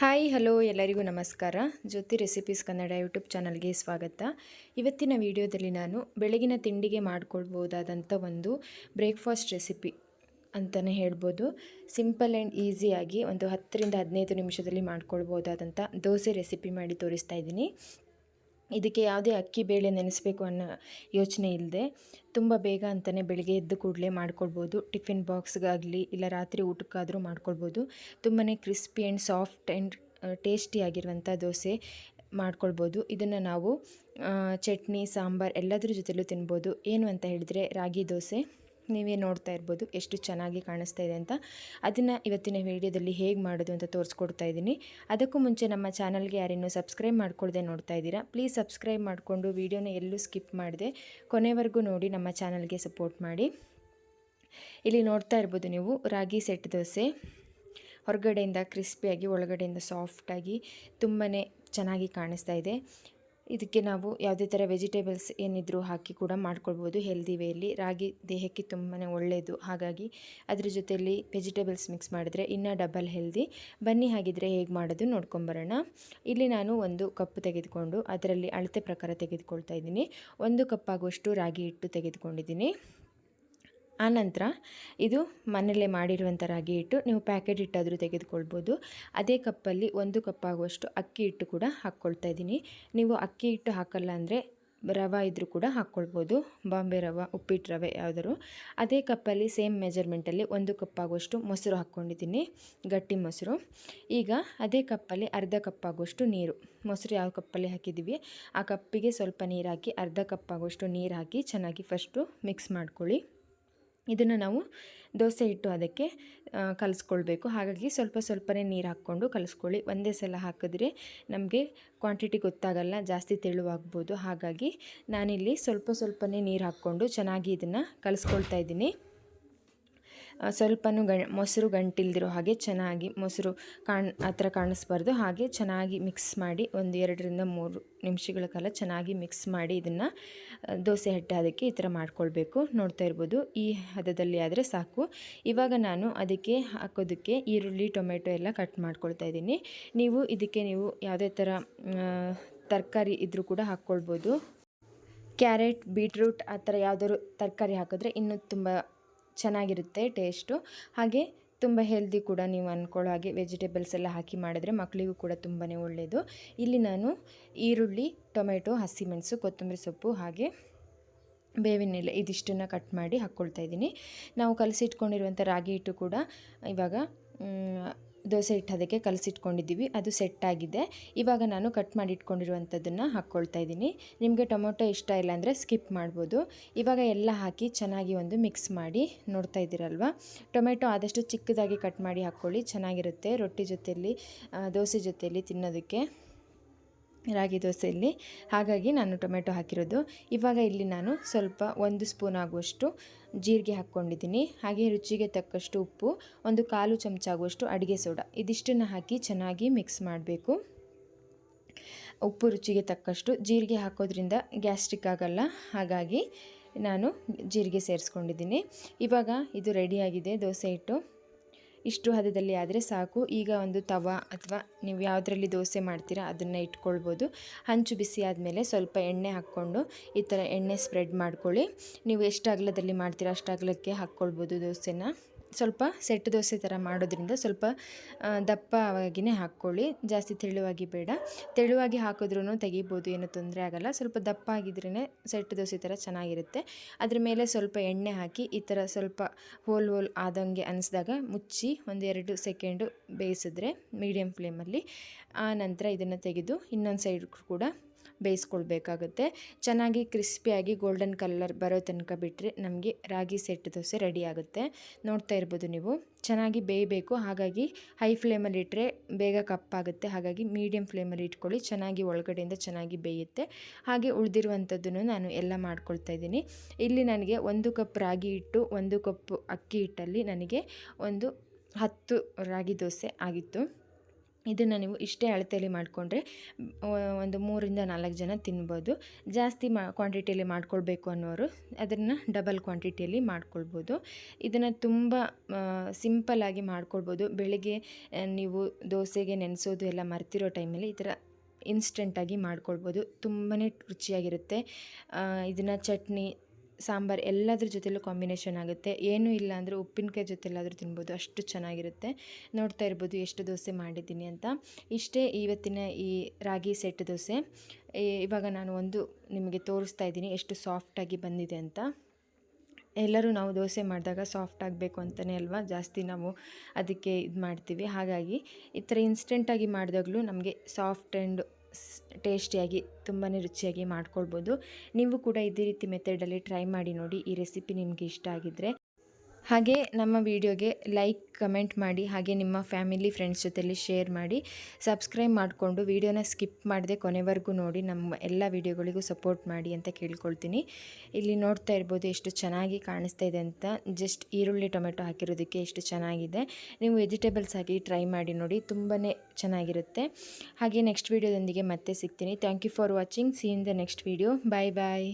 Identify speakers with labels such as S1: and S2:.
S1: Hi, hello ಎಲ್ಲರಿಗೂ ನಮಸ್ಕಾರ. ಜ್ಯೋತಿ recipes Kannada YouTube ಚಾನಲ್ಗೆ ಸ್ವಾಗತ. ಇವತ್ತಿನ ವಿಡಿಯೋದಲ್ಲಿ ನಾನು ಬೆಳಗಿನ ತಿಂಡಿಗೆ ಮಾಡಿಕೊಳ್ಬೋದಾದಂಥ ಒಂದು ಬ್ರೇಕ್ಫಾಸ್ಟ್ ರೆಸಿಪಿ ಅಂತಲೇ ಹೇಳ್ಬೋದು. ಸಿಂಪಲ್ ಆ್ಯಂಡ್ ಈಸಿಯಾಗಿ ಒಂದು ಹತ್ತರಿಂದ ಹದಿನೈದು ನಿಮಿಷದಲ್ಲಿ ಮಾಡ್ಕೊಳ್ಬೋದಾದಂಥ ದೋಸೆ ರೆಸಿಪಿ ಮಾಡಿ ತೋರಿಸ್ತಾ ಇದ್ದೀನಿ. ಇದಕ್ಕೆ ಯಾವುದೇ ಅಕ್ಕಿ ಬೇಳೆ ನೆನೆಸಬೇಕು ಅನ್ನೋ ಯೋಚನೆ ಇಲ್ಲದೆ ತುಂಬ ಬೇಗ ಅಂತಲೇ ಬೆಳಗ್ಗೆ ಎದ್ದು ಕೂಡಲೇ ಮಾಡ್ಕೊಳ್ಬೋದು. ಟಿಫಿನ್ ಬಾಕ್ಸ್ಗಾಗಲಿ ಇಲ್ಲ ರಾತ್ರಿ ಊಟಕ್ಕಾದರೂ ಮಾಡ್ಕೊಳ್ಬೋದು. ತುಂಬಾ ಕ್ರಿಸ್ಪಿ ಆ್ಯಂಡ್ ಸಾಫ್ಟ್ ಆ್ಯಂಡ್ ಟೇಸ್ಟಿಯಾಗಿರುವಂಥ ದೋಸೆ ಮಾಡ್ಕೊಳ್ಬೋದು. ಇದನ್ನು ನಾವು ಚಟ್ನಿ, ಸಾಂಬಾರ್ ಎಲ್ಲದರ ಜೊತೆಲೂ ತಿನ್ಬೋದು. ಏನು ಅಂತ ಹೇಳಿದರೆ ರಾಗಿ ದೋಸೆ. ನೀವೇ ನೋಡ್ತಾ ಇರ್ಬೋದು ಎಷ್ಟು ಚೆನ್ನಾಗಿ ಕಾಣಿಸ್ತಾ ಇದೆ ಅಂತ. ಅದನ್ನು ಇವತ್ತಿನ ವಿಡಿಯೋದಲ್ಲಿ ಹೇಗೆ ಮಾಡೋದು ಅಂತ ತೋರಿಸ್ಕೊಡ್ತಾ ಇದ್ದೀನಿ. ಅದಕ್ಕೂ ಮುಂಚೆ ನಮ್ಮ ಚಾನಲ್ಗೆ ಯಾರೇನು ಸಬ್ಸ್ಕ್ರೈಬ್ ಮಾಡ್ಕೊಳ್ಳದೆ ನೋಡ್ತಾ ಇದ್ದೀರಾ? ಪ್ಲೀಸ್ ಸಬ್ಸ್ಕ್ರೈಬ್ ಮಾಡಿಕೊಂಡು ವೀಡಿಯೋನ ಎಲ್ಲೂ ಸ್ಕಿಪ್ ಮಾಡಿದೆ. ಕೊನೆವರೆಗೂ ನೋಡಿ ನಮ್ಮ ಚಾನಲ್ಗೆ ಸಪೋರ್ಟ್ ಮಾಡಿ. ಇಲ್ಲಿ ನೋಡ್ತಾ ಇರ್ಬೋದು ನೀವು, ರಾಗಿ ಸೆಟ್ ದೋಸೆ. ಹೊರಗಡೆಯಿಂದ ಕ್ರಿಸ್ಪಿಯಾಗಿ, ಒಳಗಡೆಯಿಂದ ಸಾಫ್ಟಾಗಿ ತುಂಬಾ ಚೆನ್ನಾಗಿ ಕಾಣಿಸ್ತಾ ಇದೆ. ಇದಕ್ಕೆ ನಾವು ಯಾವುದೇ ಥರ ವೆಜಿಟೇಬಲ್ಸ್ ಏನಿದ್ರೂ ಹಾಕಿ ಕೂಡ ಮಾಡ್ಕೊಳ್ಬೋದು ಹೆಲ್ದಿ ವೇಯಲ್ಲಿ ರಾಗಿ ದೇಹಕ್ಕೆ ತುಂಬಾ ಒಳ್ಳೆಯದು ಹಾಗಾಗಿ ಅದ್ರ ಜೊತೆಯಲ್ಲಿ ವೆಜಿಟೇಬಲ್ಸ್ ಮಿಕ್ಸ್ ಮಾಡಿದ್ರೆ ಇನ್ನೂ ಡಬಲ್ ಹೆಲ್ದಿ ಬನ್ನಿ ಹಾಗಿದ್ರೆ ಹೇಗೆ ಮಾಡೋದು ನೋಡ್ಕೊಂಬರೋಣ. ಇಲ್ಲಿ ನಾನು ಒಂದು ಕಪ್ ತೆಗೆದುಕೊಂಡು ಅದರಲ್ಲಿ ಅಳತೆ ಪ್ರಕಾರ ತೆಗೆದುಕೊಳ್ತಾ ಇದ್ದೀನಿ. ಒಂದು ಕಪ್ ಆಗುವಷ್ಟು ರಾಗಿ ಹಿಟ್ಟು ತೆಗೆದುಕೊಂಡಿದ್ದೀನಿ. ಆನಂತರ ಇದು ಮನೆಯಲ್ಲೇ ಮಾಡಿರುವಂಥ ರಾಗಿ ಹಿಟ್ಟು ನೀವು ಪ್ಯಾಕೆಟ್ ಹಿಟ್ಟಾದರೂ ತೆಗೆದುಕೊಳ್ಬೋದು. ಅದೇ ಕಪ್ಪಲ್ಲಿ ಒಂದು ಕಪ್ ಆಗುವಷ್ಟು ಅಕ್ಕಿ ಹಿಟ್ಟು ಕೂಡ ಹಾಕ್ಕೊಳ್ತಾ ಇದ್ದೀನಿ. ನೀವು ಅಕ್ಕಿ ಹಿಟ್ಟು ಹಾಕಲ್ಲ ಅಂದರೆ ರವೆ ಇದ್ದರೂ ಕೂಡ ಹಾಕ್ಕೊಳ್ಬೋದು. ಬಾಂಬೆ ರವೆ, ಉಪ್ಪಿಟ್ಟು ರವೆ ಯಾವುದಾದ್ರು. ಅದೇ ಕಪ್ಪಲ್ಲಿ ಸೇಮ್ ಮೆಜರ್ಮೆಂಟಲ್ಲಿ ಒಂದು ಕಪ್ ಆಗುವಷ್ಟು ಮೊಸರು ಹಾಕ್ಕೊಂಡಿದ್ದೀನಿ. ಗಟ್ಟಿ ಮೊಸರು. ಈಗ ಅದೇ ಕಪ್ಪಲ್ಲಿ ಅರ್ಧ ಕಪ್ ಆಗುವಷ್ಟು ನೀರು. ಮೊಸರು ಯಾವ ಕಪ್ಪಲ್ಲಿ ಹಾಕಿದ್ದೀವಿ? ಆ ಕಪ್ಪಿಗೆ ಸ್ವಲ್ಪ ನೀರು ಹಾಕಿ ಅರ್ಧ ಕಪ್ ಆಗುವಷ್ಟು ನೀರು ಹಾಕಿ ಚೆನ್ನಾಗಿ ಫಸ್ಟು ಮಿಕ್ಸ್ ಮಾಡ್ಕೊಳ್ಳಿ. ಇದನ್ನು ನಾವು ದೋಸೆ ಇಟ್ಟು ಅದಕ್ಕೆ ಕಲಿಸ್ಕೊಳ್ಬೇಕು. ಹಾಗಾಗಿ ಸ್ವಲ್ಪ ಸ್ವಲ್ಪನೇ ನೀರು ಹಾಕ್ಕೊಂಡು ಕಲಿಸ್ಕೊಳ್ಳಿ. ಒಂದೇ ಸಲ ಹಾಕಿದ್ರೆ ನಮಗೆ ಕ್ವಾಂಟಿಟಿ ಗೊತ್ತಾಗಲ್ಲ, ಜಾಸ್ತಿ ತೆಳುವಾಗ್ಬೋದು. ಹಾಗಾಗಿ ನಾನಿಲ್ಲಿ ಸ್ವಲ್ಪ ಸ್ವಲ್ಪನೇ ನೀರು ಹಾಕ್ಕೊಂಡು ಚೆನ್ನಾಗಿ ಇದನ್ನು ಕಲಿಸ್ಕೊಳ್ತಾ ಇದ್ದೀನಿ. ಸ್ವಲ್ಪನೂ ಗಣ್, ಮೊಸರು ಗಂಟಿಲ್ದಿರೋ ಹಾಗೆ ಚೆನ್ನಾಗಿ ಮೊಸರು ಕಾಣ್, ಆ ಕಾಣಿಸ್ಬಾರ್ದು. ಹಾಗೆ ಚೆನ್ನಾಗಿ ಮಿಕ್ಸ್ ಮಾಡಿ ಒಂದು ಎರಡರಿಂದ ಮೂರು ನಿಮಿಷಗಳ ಕಾಲ ಚೆನ್ನಾಗಿ ಮಿಕ್ಸ್ ಮಾಡಿ ಇದನ್ನು ದೋಸೆ ಹಿಟ್ಟು ಅದಕ್ಕೆ ಈ ಥರ ಮಾಡ್ಕೊಳ್ಬೇಕು. ನೋಡ್ತಾ ಇರ್ಬೋದು, ಈ ಹದದಲ್ಲಿ ಆದರೆ ಸಾಕು. ಇವಾಗ ನಾನು ಅದಕ್ಕೆ ಹಾಕೋದಕ್ಕೆ ಈರುಳ್ಳಿ, ಟೊಮೆಟೊ ಎಲ್ಲ ಕಟ್ ಮಾಡ್ಕೊಳ್ತಾ ಇದ್ದೀನಿ. ನೀವು ಇದಕ್ಕೆ ನೀವು ಯಾವುದೇ ಥರ ತರಕಾರಿ ಇದ್ದರೂ ಕೂಡ ಹಾಕ್ಕೊಳ್ಬೋದು. ಕ್ಯಾರೆಟ್, ಬೀಟ್ರೂಟ್ ಆ ಥರ ಯಾವುದಾದ್ರು ತರಕಾರಿ ಹಾಕಿದ್ರೆ ಇನ್ನೂ ತುಂಬ ಚೆನ್ನಾಗಿರುತ್ತೆ ಟೇಸ್ಟು. ಹಾಗೆ ತುಂಬ ಹೆಲ್ದಿ ಕೂಡ ನೀವು ಅಂದ್ಕೊಳ್ಳೋ ಹಾಗೆ ವೆಜಿಟೇಬಲ್ಸ್ ಎಲ್ಲ ಹಾಕಿ ಮಾಡಿದ್ರೆ ಮಕ್ಕಳಿಗೂ ಕೂಡ ತುಂಬಾ ಒಳ್ಳೆಯದು ಇಲ್ಲಿ ನಾನು ಈರುಳ್ಳಿ, ಟೊಮೆಟೊ, ಹಸಿಮೆಣಸು, ಕೊತ್ತಂಬರಿ ಸೊಪ್ಪು ಹಾಗೆ ಬೇವಿನೆಲೆ ಇದಿಷ್ಟನ್ನು ಕಟ್ ಮಾಡಿ ಹಾಕ್ಕೊಳ್ತಾ ಇದ್ದೀನಿ. ನಾವು ಕಲಸಿಟ್ಕೊಂಡಿರುವಂಥ ರಾಗಿ ಹಿಟ್ಟು ಕೂಡ ಇವಾಗ ದೋಸೆ ಹಿಟ್ಟು ಅದಕ್ಕೆ ಕಲಸಿಟ್ಕೊಂಡಿದ್ದೀವಿ, ಅದು ಸೆಟ್ ಆಗಿದೆ. ಇವಾಗ ನಾನು ಕಟ್ ಮಾಡಿ ಇಟ್ಕೊಂಡಿರುವಂಥದ್ದನ್ನು ಹಾಕ್ಕೊಳ್ತಾ ಇದ್ದೀನಿ. ನಿಮಗೆ ಟೊಮೊಟೊ ಇಷ್ಟ ಇಲ್ಲ ಅಂದರೆ ಸ್ಕಿಪ್ ಮಾಡ್ಬೋದು. ಇವಾಗ ಎಲ್ಲ ಹಾಕಿ ಚೆನ್ನಾಗಿ ಒಂದು ಮಿಕ್ಸ್ ಮಾಡಿ ನೋಡ್ತಾ ಇದ್ದೀರಲ್ವ? ಟೊಮೆಟೊ ಆದಷ್ಟು ಚಿಕ್ಕದಾಗಿ ಕಟ್ ಮಾಡಿ ಹಾಕ್ಕೊಳ್ಳಿ, ಚೆನ್ನಾಗಿರುತ್ತೆ. ರೊಟ್ಟಿ ಜೊತೆಯಲ್ಲಿ ದೋಸೆ ಜೊತೆಯಲ್ಲಿ ತಿನ್ನೋದಕ್ಕೆ. ರಾಗಿ ದೋಸೆಯಲ್ಲಿ ಹಾಗಾಗಿ ನಾನು ಟೊಮೆಟೊ ಹಾಕಿರೋದು. ಇವಾಗ ಇಲ್ಲಿ ನಾನು ಸ್ವಲ್ಪ ಒಂದು ಸ್ಪೂನ್ ಆಗುವಷ್ಟು ಜೀರಿಗೆ ಹಾಕ್ಕೊಂಡಿದ್ದೀನಿ. ಹಾಗೆ ರುಚಿಗೆ ತಕ್ಕಷ್ಟು ಉಪ್ಪು, ಒಂದು ಕಾಲು ಚಮಚ ಆಗುವಷ್ಟು ಅಡುಗೆ ಸೋಡಾ. ಇದಿಷ್ಟನ್ನು ಹಾಕಿ ಚೆನ್ನಾಗಿ ಮಿಕ್ಸ್ ಮಾಡಬೇಕು. ಉಪ್ಪು ರುಚಿಗೆ ತಕ್ಕಷ್ಟು ಜೀರಿಗೆ ಹಾಕೋದ್ರಿಂದ ಗ್ಯಾಸ್ಟ್ರಿಕ್ ಆಗಲ್ಲ. ಹಾಗಾಗಿ ನಾನು ಜೀರಿಗೆ ಸೇರಿಸ್ಕೊಂಡಿದ್ದೀನಿ. ಇವಾಗ ಇದು ರೆಡಿಯಾಗಿದೆ ದೋಸೆ ಹಿಟ್ಟು. ಇಷ್ಟು ಹದದಲ್ಲಿ ಆದರೆ ಸಾಕು. ಈಗ ಒಂದು ತವ ಅಥವಾ ನೀವು ಯಾವುದರಲ್ಲಿ ದೋಸೆ ಮಾಡ್ತೀರಾ ಅದನ್ನು ಇಟ್ಕೊಳ್ಬೋದು. ಹಂಚು ಬಿಸಿ ಆದಮೇಲೆ ಸ್ವಲ್ಪ ಎಣ್ಣೆ ಹಾಕ್ಕೊಂಡು ಈ ಥರ ಎಣ್ಣೆ ಸ್ಪ್ರೆಡ್ ಮಾಡ್ಕೊಳ್ಳಿ. ನೀವು ಎಷ್ಟು ಅಗಲದಲ್ಲಿ ಮಾಡ್ತೀರಾ ಅಷ್ಟು ಅಗಲಕ್ಕೆ ಹಾಕ್ಕೊಳ್ಬೋದು ದೋಸೆನ. ಸ್ವಲ್ಪ ಸೆಟ್ ದೋಸೆ ಥರ ಮಾಡೋದ್ರಿಂದ ಸ್ವಲ್ಪ ದಪ್ಪವಾಗಿಯೇ ಹಾಕ್ಕೊಳ್ಳಿ. ಜಾಸ್ತಿ ತೆಳುವಾಗಿ ಬೇಡ. ತೆಳುವಾಗಿ ಹಾಕಿದ್ರೂ ತೆಗಿಬೋದು, ಏನೂ ತೊಂದರೆ ಆಗೋಲ್ಲ. ಸ್ವಲ್ಪ ದಪ್ಪ ಆಗಿದ್ರೇ ಸೆಟ್ ದೋಸೆ ಥರ ಚೆನ್ನಾಗಿರುತ್ತೆ. ಅದ್ರ ಮೇಲೆ ಸ್ವಲ್ಪ ಎಣ್ಣೆ ಹಾಕಿ ಈ ಥರ ಸ್ವಲ್ಪ ಹೋಲ್ ಹೋಲ್ ಆದಂಗೆ ಅನಿಸಿದಾಗ ಮುಚ್ಚಿ ಒಂದೆರಡು ಸೆಕೆಂಡು ಬೇಯಿಸಿದ್ರೆ ಮೀಡಿಯಮ್ ಫ್ಲೇಮಲ್ಲಿ, ಆ ನಂತರ ಇದನ್ನು ತೆಗೆದು ಇನ್ನೊಂದು ಸೈಡ್ ಕೂಡ ಬೇಯಿಸ್ಕೊಳ್ಬೇಕಾಗುತ್ತೆ. ಚೆನ್ನಾಗಿ ಕ್ರಿಸ್ಪಿಯಾಗಿ ಗೋಲ್ಡನ್ ಕಲರ್ ಬರೋ ತನಕ ಬಿಟ್ಟರೆ ನಮಗೆ ರಾಗಿ ಸೆಟ್ ದೋಸೆ ರೆಡಿ ಆಗುತ್ತೆ. ನೋಡ್ತಾ ಇರ್ಬೋದು ನೀವು. ಚೆನ್ನಾಗಿ ಬೇಯಬೇಕು. ಹಾಗಾಗಿ ಹೈ ಫ್ಲೇಮಲ್ಲಿ ಇಟ್ಟರೆ ಬೇಗ ಕಪ್ಪಾಗುತ್ತೆ. ಹಾಗಾಗಿ ಮೀಡಿಯಮ್ ಫ್ಲೇಮಲ್ಲಿ ಇಟ್ಕೊಳ್ಳಿ. ಚೆನ್ನಾಗಿ ಒಳಗಡೆಯಿಂದ ಚೆನ್ನಾಗಿ ಬೇಯುತ್ತೆ. ಹಾಗೆ ಉಳಿದಿರುವಂಥದ್ದನ್ನು ನಾನು ಎಲ್ಲ ಮಾಡ್ಕೊಳ್ತಾ ಇದ್ದೀನಿ. ಇಲ್ಲಿ ನನಗೆ ಒಂದು ಕಪ್ ರಾಗಿ ಹಿಟ್ಟು, ಒಂದು ಕಪ್ ಅಕ್ಕಿ ಹಿಟ್ಟಲ್ಲಿ ನನಗೆ ಒಂದು ಹತ್ತು ರಾಗಿ ದೋಸೆ ಆಗಿತ್ತು. ಇದನ್ನು ನೀವು ಇಷ್ಟೇ ಅಳತೆಯಲ್ಲಿ ಮಾಡಿಕೊಂಡ್ರೆ ಒಂದು ಮೂರಿಂದ ನಾಲ್ಕು ಜನ ತಿನ್ಬೋದು. ಜಾಸ್ತಿ ಮಾ ಕ್ವಾಂಟಿಟಿಯಲ್ಲಿ ಮಾಡ್ಕೊಳ್ಬೇಕು ಅನ್ನೋರು ಅದನ್ನು ಡಬಲ್ ಕ್ವಾಂಟಿಟಿಯಲ್ಲಿ ಮಾಡ್ಕೊಳ್ಬೋದು. ಇದನ್ನು ತುಂಬ ಸಿಂಪಲ್ಲಾಗಿ ಮಾಡ್ಕೊಳ್ಬೋದು. ಬೆಳಿಗ್ಗೆ ನೀವು ದೋಸೆಗೆ ನೆನೆಸೋದು ಎಲ್ಲ ಮರ್ತಿರೋ ಟೈಮಲ್ಲಿ ಈ ಥರ ಇನ್ಸ್ಟೆಂಟಾಗಿ ಮಾಡ್ಕೊಳ್ಬೋದು. ತುಂಬಾ ರುಚಿಯಾಗಿರುತ್ತೆ. ಇದನ್ನು ಚಟ್ನಿ ಸಾಂಬಾರು ಎಲ್ಲದ್ರ ಜೊತೆಲೂ ಕಾಂಬಿನೇಷನ್ ಆಗುತ್ತೆ. ಏನೂ ಇಲ್ಲ ಅಂದರೆ ಉಪ್ಪಿನಕಾಯಿ ಜೊತೆಲಾದರೂ ತಿನ್ಬೋದು. ಅಷ್ಟು ಚೆನ್ನಾಗಿರುತ್ತೆ. ನೋಡ್ತಾ ಇರ್ಬೋದು ಎಷ್ಟು ದೋಸೆ ಮಾಡಿದ್ದೀನಿ ಅಂತ. ಇಷ್ಟೇ ಇವತ್ತಿನ ಈ ರಾಗಿ ಸೆಟ್ ದೋಸೆ. ಇವಾಗ ನಾನು ಒಂದು ನಿಮಗೆ ತೋರಿಸ್ತಾ ಇದ್ದೀನಿ ಎಷ್ಟು ಸಾಫ್ಟಾಗಿ ಬಂದಿದೆ ಅಂತ. ಎಲ್ಲರೂ ನಾವು ದೋಸೆ ಮಾಡಿದಾಗ ಸಾಫ್ಟ್ ಆಗಬೇಕು ಅಂತಲೇ ಅಲ್ವಾ? ಜಾಸ್ತಿ ನಾವು ಅದಕ್ಕೆ ಇದು ಮಾಡ್ತೀವಿ ಹಾಗಾಗಿ ಈ ಥರ ಇನ್ಸ್ಟೆಂಟಾಗಿ ಮಾಡಿದಾಗಲೂ ನಮಗೆ ಸಾಫ್ಟ್ ಆ್ಯಂಡ್ ಟೇಸ್ಟಿಯಾಗಿ ತುಂಬಾ ರುಚಿಯಾಗಿ ಮಾಡ್ಕೊಳ್ಬೋದು. ನೀವು ಕೂಡ ಇದೇ ರೀತಿ ಮೆಥಡಲ್ಲಿ ಟ್ರೈ ಮಾಡಿ ನೋಡಿ ಈ ರೆಸಿಪಿ ನಿಮಗೆ ಇಷ್ಟ ಆಗಿದ್ದರೆ ಹಾಗೆ ನಮ್ಮ ವಿಡಿಯೋಗೆ ಲೈಕ್, ಕಮೆಂಟ್ ಮಾಡಿ, ಹಾಗೆ ನಿಮ್ಮ ಫ್ಯಾಮಿಲಿ, ಫ್ರೆಂಡ್ಸ್ ಜೊತೆಲಿ ಶೇರ್ ಮಾಡಿ. ಸಬ್ಸ್ಕ್ರೈಬ್ ಮಾಡಿಕೊಂಡು ವಿಡಿಯೋನ ಸ್ಕಿಪ್ ಮಾಡದೆ ಕೊನೆವರೆಗೂ ನೋಡಿ, ನಮ್ಮ ಎಲ್ಲ ವಿಡಿಯೋಗಳಿಗೂ ಸಪೋರ್ಟ್ ಮಾಡಿ ಅಂತ ಕೇಳ್ಕೊಳ್ತೀನಿ. ಇಲ್ಲಿ ನೋಡ್ತಾ ಇರ್ಬೋದು ಎಷ್ಟು ಚೆನ್ನಾಗಿ ಕಾಣಿಸ್ತಾ ಇದೆ ಅಂತ. ಜಸ್ಟ್ ಈರುಳ್ಳಿ, ಟೊಮೆಟೊ ಹಾಕಿರೋದಕ್ಕೆ ಎಷ್ಟು ಚೆನ್ನಾಗಿದೆ. ನೀವು ವೆಜಿಟೇಬಲ್ಸ್ ಹಾಕಿ ಟ್ರೈ ಮಾಡಿ ನೋಡಿ ತುಂಬಾ ಚೆನ್ನಾಗಿರುತ್ತೆ. ಹಾಗೆ ನೆಕ್ಸ್ಟ್ ವೀಡಿಯೋದೊಂದಿಗೆ ಮತ್ತೆ ಸಿಗ್ತೀನಿ. Thank you for watching. See in the next video bye bye